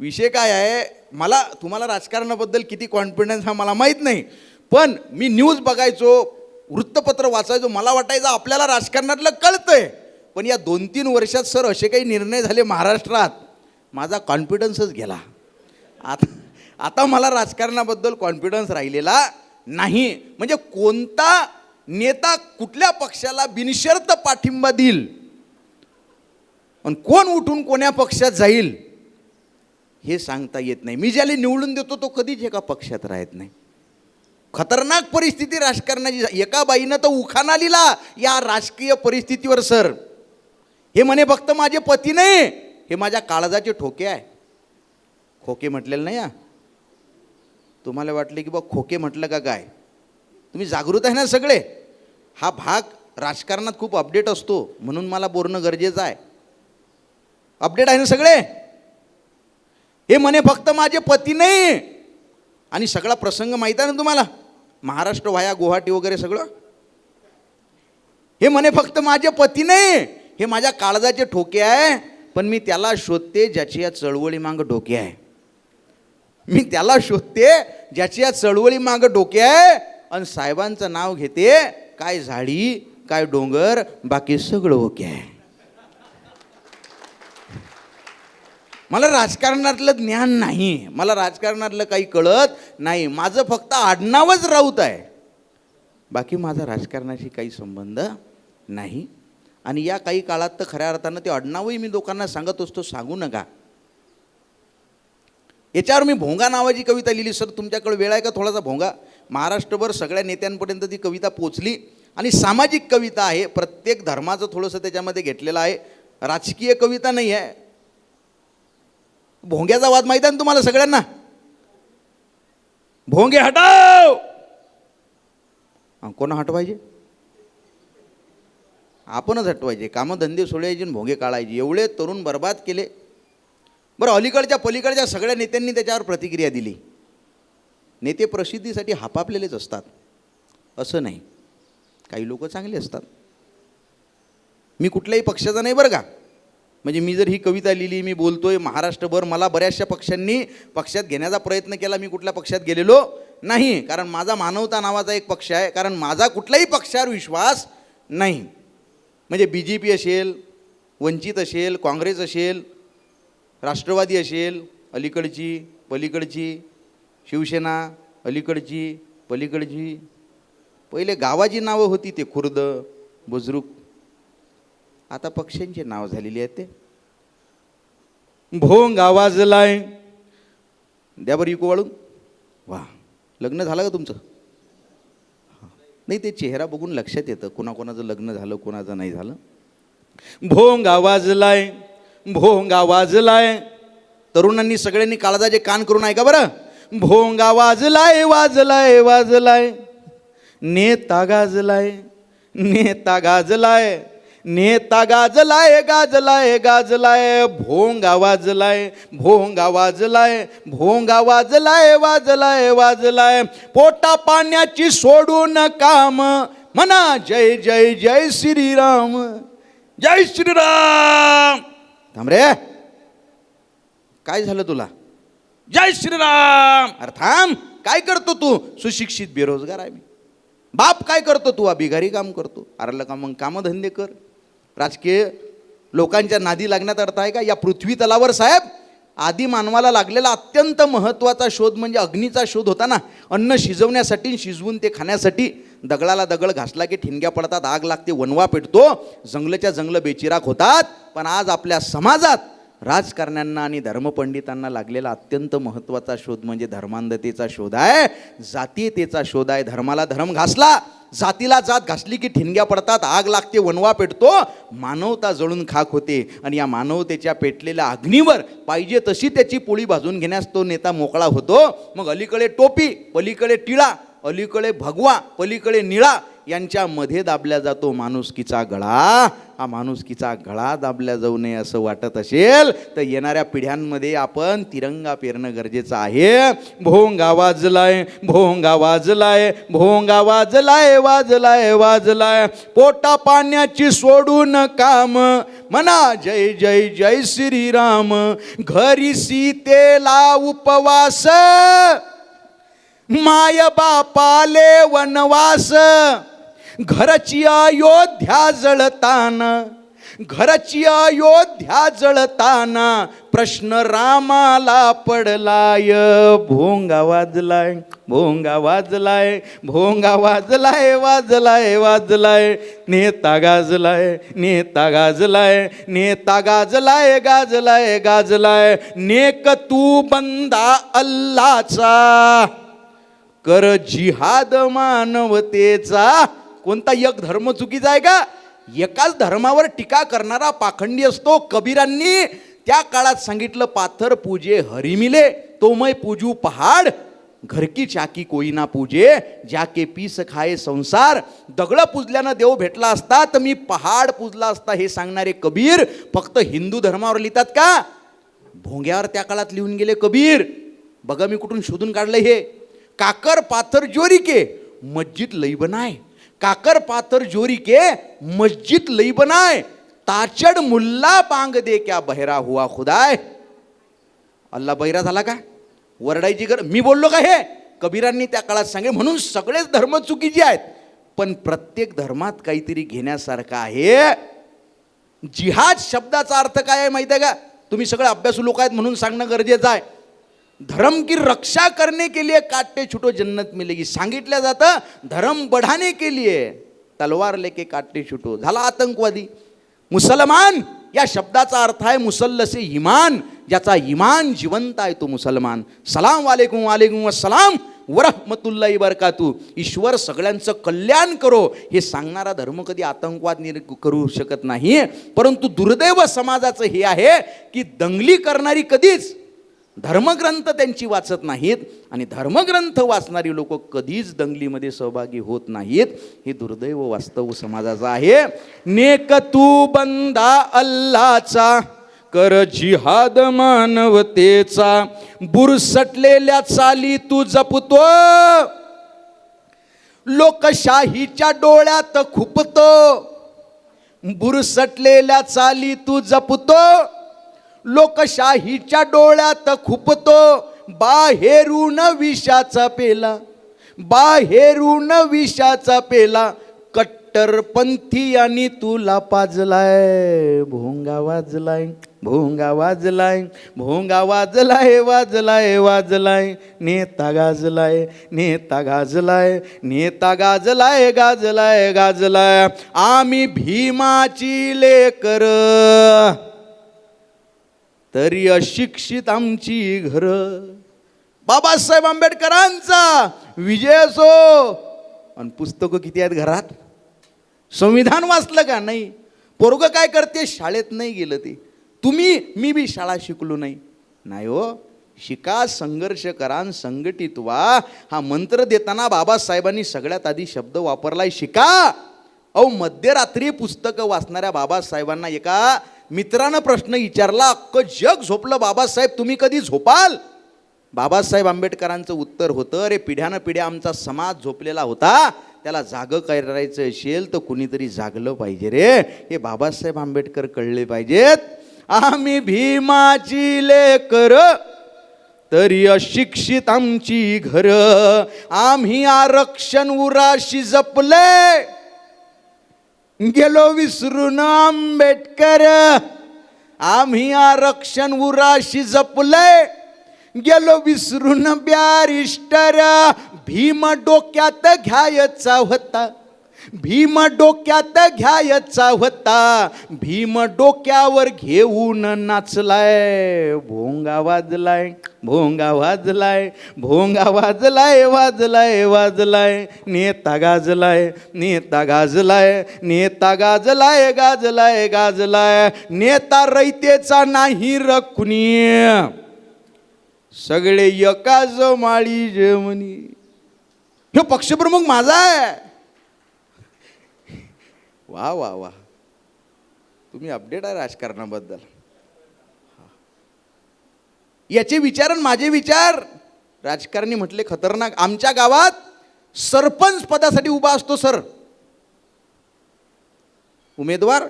विषय काय आहे? मला तुम्हाला राजकारणाबद्दल किती कॉन्फिडन्स हा मला माहीत नाही. पण मी न्यूज बघायचो वृत्तपत्र वाचायचो मला वाटायचं आपल्याला राजकारणातलं कळतंय. पण या दोन तीन वर्षात सर असे काही निर्णय झाले महाराष्ट्रात. माझा कॉन्फिडन्सच गेला. आता आता मला राजकारणाबद्दल कॉन्फिडन्स राहिलेला नाही. म्हणजे कोणता नेता कुठल्या पक्षाला बिनशर्त पाठिंबा देईल? आणि कोण उठून कोण्या पक्षात जाईल? हे सांगता येत नाही. मी ज्याला निवडून देतो तो कधीच एका पक्षात राहत नाही. खतरनाक परिस्थिती राजकारणाची एका बाईनं तर उखाणा लिहिला या राजकीय परिस्थितीवर सर. हे म्हणे फक्त माझे पती नाही हे माझ्या काळजाचे ठोके आहे. खोके म्हटलेलं नाही हा. तुम्हाला वाटले की बा खोके म्हटलं का काय? तुम्ही जागृत आहे ना सगळे? हा भाग राजकारणात खूप अपडेट असतो म्हणून मला बोलणं गरजेचं आहे. अपडेट आहे ना सगळे? हे म्हणे फक्त माझे पती नाही आणि सगळा प्रसंग माहीत आहे ना तुम्हाला? महाराष्ट्र व्हाया गुवाहाटी वगैरे सगळं? हे म्हणे फक्त माझे पती नाही हे माझ्या काळजाचे ठोके आहे. पण मी त्याला शोधते ज्याची या चळवळी मागं डोके आहे. मी त्याला शोधते ज्याची या चळवळी मागं डोके आहे. आणि साहेबांचं नाव घेते. काय झाडी काय डोंगर बाकी सगळं ओके आहे. मला राजकारणातलं ज्ञान नाही. मला राजकारणातलं काही कळत नाही. माझं फक्त आडनावच राऊत आहे. बाकी माझा राजकारणाशी काही संबंध नाही. आणि या काही काळात तर खऱ्या अर्थानं ते आडनावही मी लोकांना सांगत असतो सांगू नका. याच्यावर मी भोंगा नावाची कविता लिहिली. सर तुमच्याकडे वेळ आहे का थोडासा भोंगा? महाराष्ट्रभर सगळ्या नेत्यांपर्यंत ती कविता पोचली. आणि सामाजिक कविता आहे. प्रत्येक धर्माचं थोडंसं त्याच्यामध्ये घेतलेलं आहे. राजकीय कविता नाही आहे. भोंग्याचा वाद माहीत आहे ना तुम्हाला सगळ्यांना? भोंगे हटाव! कोण हटवायचे? आपणच हटवायचे. कामं धंदे सोडायचे भोंगे काढायचे. एवढे तरुण बर्बाद केले. बरं अलीकडच्या पलीकडच्या सगळ्या नेत्यांनी त्याच्यावर प्रतिक्रिया दिली. नेते प्रसिद्धीसाठी हापापलेलेच असतात. असं नाही. काही लोक चांगले असतात. मी कुठल्याही पक्षाचा नाही बरं का. म्हणजे मी जर ही कविता लिहिली मी बोलतोय महाराष्ट्रभर मला बऱ्याचशा पक्षांनी पक्षात घेण्याचा प्रयत्न केला मी कुठल्या पक्षात गेलेलो नाही. कारण माझा मानवता नावाचा एक पक्ष आहे कारण माझा कुठल्याही पक्षावर विश्वास नाही. म्हणजे बी जे पी असेल वंचित असेल काँग्रेस असेल राष्ट्रवादी असेल अलीकडची पलीकडची शिवसेना अलीकडची पलीकडची. पहिले गावाची नावं होती ते खुर्द बुजरुक आता पक्ष्यांची नाव झालेली आहेत ते. भोंग आवाजलाय द्या बरं इको वाळून. वा लग्न झालं का तुमचं? नाही ते चेहरा बघून लक्षात येतं. कोणाकोणाचं लग्न झालं कोणाचं नाही झालं. भोंग आवाजलाय भोंग आवाजलाय तरुणांनी सगळ्यांनी काळजाचे कान करून ऐका बरं. भोंगा वाजलाय वाजलाय वाजलाय नेता गाजलाय. नेता गाजलाय. नेता गाजलाय गाजलाय गाजलाय भोंगा वाजलाय भोंगा वाजलाय भोंगा वाजलाय वाजलाय वाजलाय. पोटा पाण्याची सोडून काम. म्हणा जय जय जय श्रीराम. जय श्रीराम. थांब रे. काय झालं तुला? जय श्रीराम. अरे थांब. काय करतो तू? सुशिक्षित बेरोजगार आहे मी. बाप काय करतो तू? बिघारी काम करतो. अरे का मग कामधंदे कर. राजकीय लोकांच्या नादी लागण्यात अर्थ आहे का? या पृथ्वी तलावर साहेब आदी मानवाला लागलेला अत्यंत महत्त्वाचा शोध म्हणजे अग्नीचा शोध होता ना. अन्न शिजवण्यासाठी शिजवून ते खाण्यासाठी दगडाला दगड घासला की ठिणग्या पडतात आग लागते वनवा पेटतो जंगलच्या जंगल बेचिराक होतात. पण आज आपल्या समाजात राजकारण्यांना आणि धर्मपंडितांना लागलेला अत्यंत महत्त्वाचा शोध म्हणजे धर्मांधतेचा शोध आहे. जातीयतेचा शोध आहे. धर्माला धर्म घासला जातीला जात घासली की ठिणग्या पडतात आग लागते वणवा पेटतो. मानवता जळून खाक होते आणि या मानवतेच्या पेटलेल्या अग्नीवर पाहिजे तशी त्याची पोळी भाजून घेण्यास तो नेता मोकळा होतो. मग अलीकडे टोपी पलीकडे टिळा अलीकडे भगवा पलीकडे निळा यांच्यामध्ये दाबल्या जातो माणुसकीचा गळा. हा माणुसकीचा गळा दाबल्या जाऊ नये असं वाटत असेल तर येणाऱ्या पिढ्यांमध्ये आपण तिरंगा पेरणं गरजेचं आहे. भोंगा वाजलाय भोंगा वाजलाय भोंगा वाजलाय वाजलाय वाजलाय. पोटा पाण्याची सोडून काम. म्हणा जय जय जय श्रीराम. घरी सीतेला उपवास. माय बापाले वनवास. घरची अयोध्या जळताना घरची अयोध्या जळताना प्रश्न रामाला पडलाय. भोंगा वाजलाय भोंगा वाजलाय भोंगा वाजलाय वाजलाय वाजलाय. नेता गाजलाय नेता गाजलाय नेता गाजलाय गाजलाय गाजलाय. नेक तू बंदा अल्लाचा कर जिहाद मानवतेचा. कोणता एक धर्म चुकीचा आहे का? एकाच धर्मावर टीका करणारा पाखंडी असतो कबीरांनी. त्या काळात सांगितलं पाथर पूजे हरिमिले तो मै पूजू पहाड घरकी चाकी कोई ना पूजे जाके पीस खाये संसार. दगड पूजल्यानं देव भेटला असता तर मी पहाड पूजला असता हे सांगणारे कबीर फक्त हिंदू धर्मावर लिहितात का? भोंग्यावर त्या काळात लिहून गेले कबीर. बघा मी कुठून शोधून काढलं हे. काकर पाथर जोरी के मस्जिद लई बनाय. काकर पाथर जोरी के मस्जिद लई बनाए। ताचड मुल्ला बांग दे क्या बहरा हुआ खुदाय अल्ला बहिरा झाला का? वरडायची गर मी बोललो का हे? कबीरांनी त्या काळात सांगे म्हणून सगळेच धर्म चुकीचे आहेत. पण प्रत्येक धर्मात काहीतरी घेण्यासारखं आहे. जिहाद शब्दाचा अर्थ काय आहे माहिती आहे का? तुम्ही सगळे अभ्यासू लोक आहेत म्हणून सांगणं गरजेचं आहे. धर्म की रक्षा करने के लिए काटते छुटो जन्नत मिलेगी. सांगितलं जातं धर्म बढ़ाने के लिए तलवार लेके काटते छुटो. झाला आतंकवादी. मुसलमान या शब्दाचा अर्थ आहे मुसल्लसे इमान. ज्याचा इमान जिवंत आहे तो मुसलमान. सलाम वालेकुम वालेकुम असलाम वरहमतुल्ला बरकातू ईश्वर सगळ्यांचं कल्याण करो. हे सांगणारा धर्म कधी आतंकवाद निर करू शकत नाही. परंतु दुर्दैव समाजाचं हे आहे की दंगली करणारी कधीच धर्मग्रंथ त्यांची वाचत नाहीत आणि धर्मग्रंथ वाचणारी लोक कधीच दंगलीमध्ये सहभागी होत नाहीत. हे दुर्दैव वास्तव समाजाचं आहे. नेक तू बंदा अल्लाचा कर जिहाद मानवतेचा बुरसटलेल्या चाली तू जपतो. लोकशाहीच्या डोळ्यात खुपतो बुरसटलेल्या चाली तू जपतो. लोकशाहीच्या डोळ्यात खुपतो बाहेरून विषाचा पेला बाहेरून विषाचा पेला कट्टरपंथी आणि तुला पाजलाय भोंगा वाजलाय भोंगा वाजलाय भोंगा वाजलाय वाजलाय वाजलाय नेता गाजलाय नेता गाजलाय नेता गाजलाय गाजलाय गाजलाय. आम्ही भीमाची लेकर. तरी अशिक्षित आमची घर. बाबासाहेब आंबेडकरांचा विजय असो. आणि पुस्तकं किती आहेत घरात? संविधान वाचलं का नाही? पोरग काय करते? शाळेत नाही गेलं ते. तुम्ही मी बी शाळा शिकलो नाही. नाही हो शिका संघर्ष करा संघटित व्हा हा मंत्र देताना बाबासाहेबांनी सगळ्यात आधी शब्द वापरलाय शिका. अहो मध्यरात्री पुस्तकं वाचणाऱ्या बाबासाहेबांना एका मित्रानं प्रश्न विचारला अख्खं जग झोपलं बाबासाहेब तुम्ही कधी झोपाल? बाबासाहेब आंबेडकरांचं उत्तर होतं अरे पिढ्यानं पिढ्या आमचा समाज झोपलेला होता त्याला जागं करायचं असेल तर कुणीतरी जागलं पाहिजे रे. हे बाबासाहेब आंबेडकर कळले पाहिजेत. आम्ही भीमाची लेकर तरी अशिक्षित आमची घर आम्ही आरक्षण उराशी जपले. गेलो विसरून आंबेडकर आम्ही आरक्षण उराशी जपलंय. गेलो विसरून बॅरिस्टर भीम डोक्यात घ्यायचा होता. भीम डोक्यात घ्यायचा होता. भीम डोक्यावर घेऊन नाचलाय. भोंगा वाजलाय भोंगा वाजलाय भोंगा वाजलाय वाजलाय वाजलाय. नेता गाजलाय नेता गाजलाय नेता गाजलाय गाजलाय गाजलाय. नेता रयतेचा नाही रकुनी सगळे एकाच माळी जेवणी. हे पक्षप्रमुख माझा आहे. वा वा वा. तुम्ही अपडेट आहे राजकारणाबद्दल. याचे विचार आणि माझे विचार. राजकारणी म्हटले खतरनाक. आमच्या गावात सरपंच पदासाठी उभा असतो सर. उमेदवार.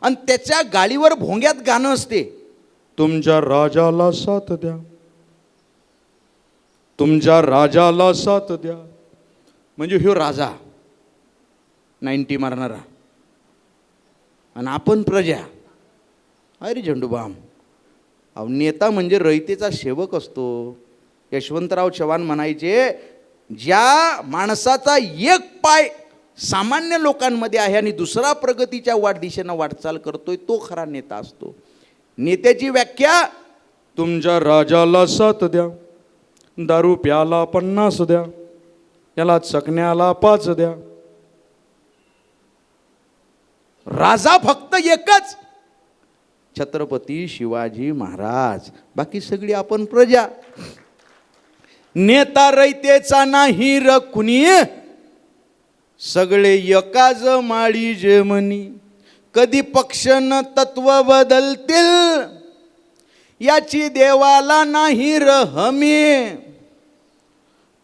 आणि त्याच्या गाडीवर भोंग्यात गाणं असते. तुमच्या राजाला साथ द्या. तुमच्या राजाला साथ द्या. म्हणजे ह्यो राजा. नाईन्टी मारणारा. आणि आपण प्रजा. अरे झेंडूबाम अहो नेता म्हणजे रयतेचा सेवक असतो. यशवंतराव चव्हाण म्हणायचे ज्या माणसाचा एक पाय सामान्य लोकांमध्ये आहे आणि दुसरा प्रगतीच्या वाट दिशेनं वाटचाल करतोय तो खरा नेता असतो. नेत्याची व्याख्या तुमच्या राजाला सात द्या. दारू प्याला पन्नास द्या. याला चकण्याला पाच द्या. राजा फक्त एकच. छत्रपती शिवाजी महाराज. बाकी सगळी आपण प्रजा. नेता रैतेचा नाही र कुणी? सगळे एकाज माळी जेमनी. कधी पक्ष न तत्व बदलतील? याची देवाला नाही र हमी.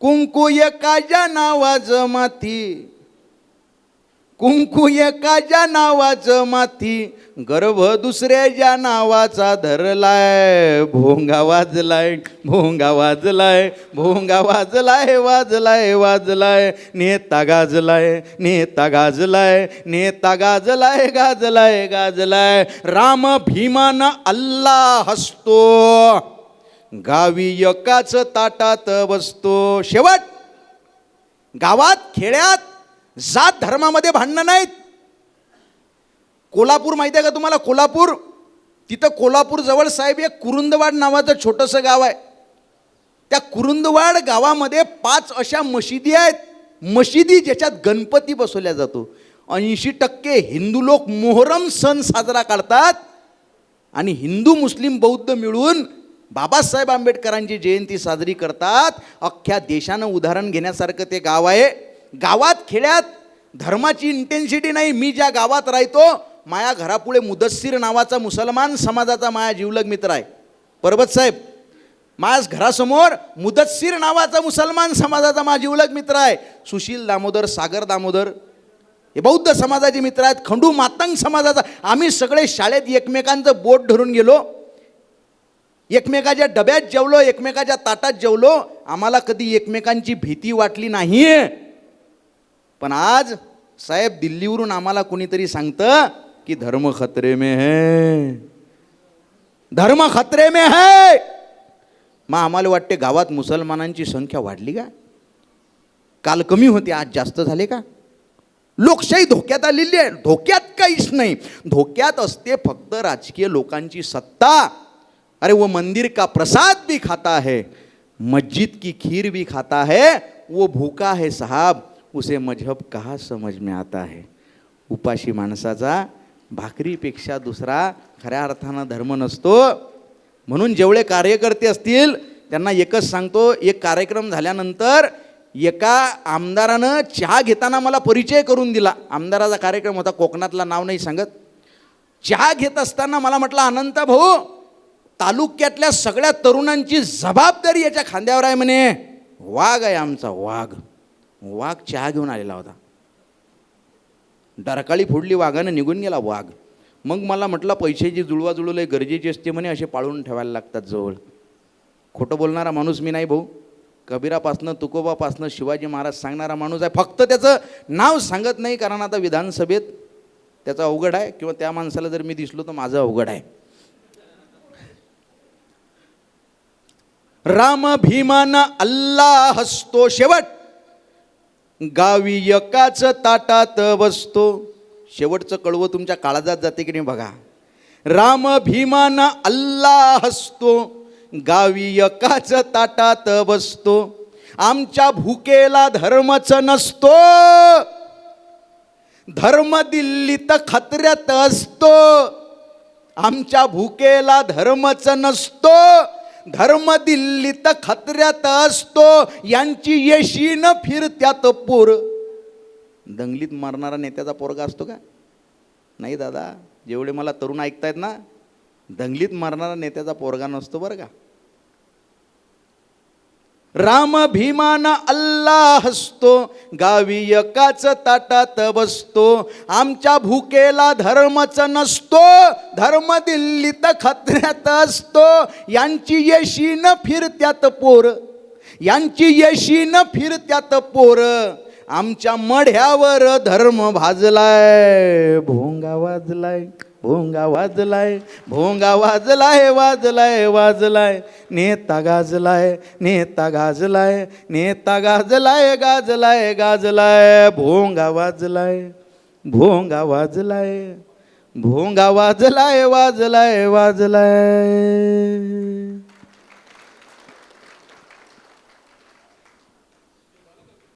कुंकू एकाच्या नावाज माथी कुंकू एकाच्या नावाचं माथी गर्भ दुसऱ्याच्या नावाचा धरलाय. भोंगा वाजलाय भोंगा वाजलाय भोंगा वाजलाय वाजलाय वाजलाय. नेता गाजलाय नेता गाजलाय नेता गाजलाय गाजलाय गाजलाय. राम भीमान अल्ला हसतो. गावी एकाच ताटात बसतो. शेवट गावात खेड्यात जात धर्मामध्ये भांडणं नाहीत. कोल्हापूर माहिती आहे का तुम्हाला? कोल्हापूर तिथं कोल्हापूर जवळ साहेब एक कुरुंदवाड नावाचं छोटंसं गाव आहे. त्या कुरुंदवाड गावामध्ये पाच अशा मशिदी आहेत. मशिदी ज्याच्यात गणपती बसवल्या जातो. ऐंशी टक्के हिंदू लोक मोहरम सण साजरा करतात आणि हिंदू मुस्लिम बौद्ध मिळून बाबासाहेब आंबेडकरांची जयंती साजरी करतात. अख्ख्या देशानं उदाहरण घेण्यासारखं ते गाव आहे. गावात खेड्यात धर्माची इंटेन्सिटी नाही मी ज्या गावात राहतो माया घरापुढे मुदस्सीर नावाचा मुसलमान समाजाचा माया जीवलग मित्र आहे. परबत साहेब माझ घरासमोर मुदस्सीर नावाचा मुसलमान समाजाचा माझा जीवलग मित्र आहे. सुशील दामोदर सागर दामोदर हे बौद्ध समाजाचे मित्र आहेत. खंडू मातंग समाजाचा आम्ही सगळे शाळेत एकमेकांचं बोट धरून गेलो. एकमेकाच्या डब्यात जेवलो एकमेकाच्या ताटात जेवलो. आम्हाला कधी एकमेकांची भीती वाटली नाही पण आज साहेब दिल्लीवरून आम्हाला कोणीतरी सांगतं की धर्म खतरे में है. धर्म खतरे में है. मग आम्हाला वाटते गावात मुसलमानांची संख्या वाढली का? काल कमी होती आज जास्त झाले का? लोकशाही धोक्यात आलेली आहे. धोक्यात काहीच नाही. धोक्यात असते फक्त राजकीय लोकांची सत्ता. अरे वो मंदिर का प्रसाद भी खाता है मस्जिद की खीर भी खाता है वो भूखा है साहब. उसे मजहब कहा समझ में आता है? उपाशी माणसाचा भाकरीपेक्षा दुसरा खऱ्या अर्थानं धर्म नसतो. म्हणून जेवढे कार्यकर्ते असतील त्यांना एकच सांगतो एक कार्यक्रम झाल्यानंतर एका आमदारानं चहा घेताना मला परिचय करून दिला. आमदाराचा कार्यक्रम होता कोकणातला नाव नाही सांगत. चहा घेत असताना मला म्हटलं अनंत भाऊ तालुक्यातल्या सगळ्या तरुणांची जबाबदारी याच्या खांद्यावर आहे म्हणे. वाघ आहे आमचा वाघ. वाघ चहा घेऊन आलेला होता. डरकाळी फोडली वाघानं निघून गेला वाघ. मग मला म्हटलं पैशाची जुळवा जुळवलं गरजेची असते म्हणे असे पाळून ठेवायला लागतात जवळ. खोटं बोलणारा माणूस मी नाही भाऊ. कबीरापासनं तुकोबापासनं शिवाजी महाराज सांगणारा माणूस आहे. फक्त त्याचं नाव सांगत नाही कारण आता विधानसभेत त्याचं अवघड आहे किंवा त्या माणसाला जर मी दिसलो तर माझं अवघड आहे. राम भीमान अल्ला हसतो शेवट. गावी एकाच ताटात बसतो. शेवटचं कळवं तुमच्या काळजात जाते की नाही बघा. राम भीमान अल्ला हसतो. गावी एकाच ताटात बसतो. आमच्या भुकेला धर्मच नसतो. धर्म दिल्लीत खतऱ्यात असतो. आमच्या भुकेला धर्मच नसतो. धर्म दिल्लीत खत्र्यात असतो. यांची येशीन फिरत्यात पूर. दंगलीत मारणारा नेत्याचा पोरगा असतो का? नाही दादा जेवढे मला तरुण ऐकतायत ना दंगलीत मारणारा नेत्याचा पोरगा नसतो बरं का. राम भीमाना अल्लाह हसतो गावी एकाच ताटात बसतो आमच्या भुकेला धर्मच नसतो धर्म दिल्लीत खत्र्यात असतो यांची येशीन फिरत्यात पोर यांची येशीन फिरत्यात पोर आमच्या मढ्यावर धर्म भाजलाय भोंगा वाजलाय. भोंगा वाजलाय भोंगा वाजलाय वाजलाय वाजलाय. नेता गाजलाय नेता गाजलाय नेता गाजलाय गाजलाय गाजलाय. भोंगा वाजलाय भोंगा वाजलाय भोंगा वाजलाय वाजलाय वाजलाय.